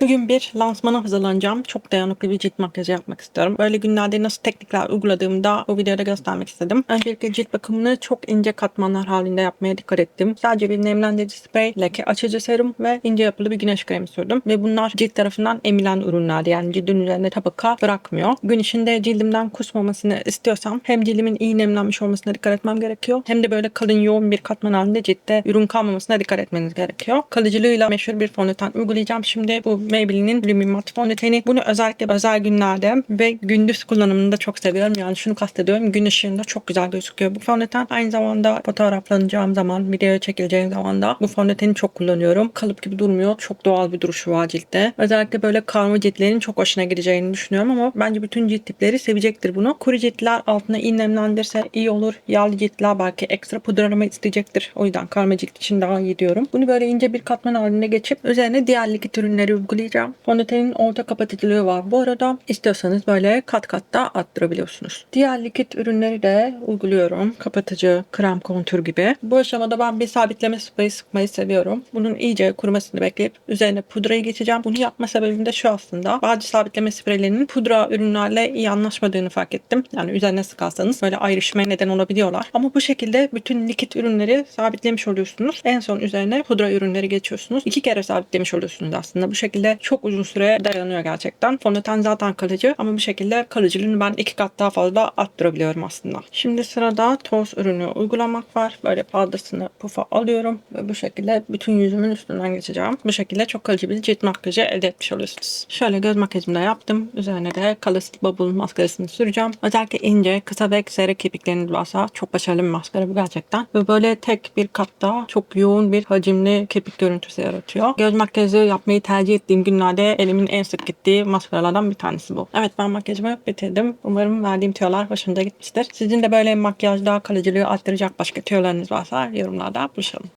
Bugün bir lansmana hazırlanacağım. Çok dayanıklı bir cilt makyajı yapmak istiyorum. Böyle günlerde nasıl teknikler uyguladığımı da bu videoda göstermek istedim. Öncelikle cilt bakımını çok ince katmanlar halinde yapmaya dikkat ettim. Sadece bir nemlendirici sprey, leke açıcı serum ve ince yapılı bir güneş kremi sürdüm. Ve bunlar cilt tarafından emilen ürünlerdi. Yani cildin üzerinde tabaka bırakmıyor. Gün içinde cildimden kusmamasını istiyorsam hem cildimin iyi nemlenmiş olmasına dikkat etmem gerekiyor. Hem de böyle kalın yoğun bir katman halinde ciltte ürün kalmamasına dikkat etmeniz gerekiyor. Kalıcılığıyla meşhur bir fondöten uygulayacağım. Şimdi bu Maybelline'in Lumi Matte fondöteni. Bunu özellikle özel günlerde ve gündüz kullanımını da çok seviyorum. Yani şunu kastediyorum. Gün ışığında çok güzel gözüküyor bu fondöten. Aynı zamanda fotoğraflanacağım zaman, video çekileceğim zaman da bu fondöteni çok kullanıyorum. Kalıp gibi durmuyor. Çok doğal bir duruşu var ciltte. Özellikle böyle karma ciltlerin çok hoşuna gideceğini düşünüyorum ama bence bütün cilt tipleri sevecektir bunu. Kuru ciltler altına iyi nemlendirse iyi olur. Yağlı ciltler belki ekstra pudralama isteyecektir. O yüzden karma cilt için daha iyi diyorum. Bunu böyle ince bir katman haline geçip üzerine diğer likit ürünleri uygulayacağım. Fondötenin orta kapatıcılığı var. Bu arada istiyorsanız böyle kat kat da arttırabiliyorsunuz. Diğer likit ürünleri de uyguluyorum. Kapatıcı, krem kontür gibi. Bu aşamada ben bir sabitleme spreyi sıkmayı seviyorum. Bunun iyice kurumasını bekleyip üzerine pudrayı geçeceğim. Bunu yapma sebebim de şu aslında. Bazı sabitleme spreylerinin pudra ürünlerle iyi anlaşmadığını fark ettim. Yani üzerine sıkarsanız böyle ayrışmaya neden olabiliyorlar. Ama bu şekilde bütün likit ürünleri sabitlemiş oluyorsunuz. En son üzerine pudra ürünleri geçiyorsunuz. İki kere sabitlemiş oluyorsunuz aslında. Bu şekilde çok uzun süre dayanıyor gerçekten. Fondöten zaten kalıcı ama bu şekilde kalıcılığını ben iki kat daha fazla arttırabiliyorum aslında. Şimdi sırada toz ürünü uygulamak var. Böyle padrasını pufa alıyorum ve bu şekilde bütün yüzümün üstünden geçeceğim. Bu şekilde çok kalıcı bir cilt makyajı elde etmiş oluyorsunuz. Şöyle göz makyajımı da yaptım. Üzerine de Color Bubble maskarasını süreceğim. Özellikle ince, kısa ve seyrek kirpikleriniz varsa çok başarılı bir maskara bu gerçekten. Ve böyle tek bir katta çok yoğun bir hacimli kirpik görüntüsü yaratıyor. Göz makyajı yapmayı tercih ettiğim günlerde elimin en sık gittiği maskaralardan bir tanesi bu. Evet ben makyajımı bitirdim. Umarım verdiğim tüyolar hoşunuza gitmiştir. Sizin de böyle makyajda kalıcılığı arttıracak başka tüyolarınız varsa yorumlarda buluşalım.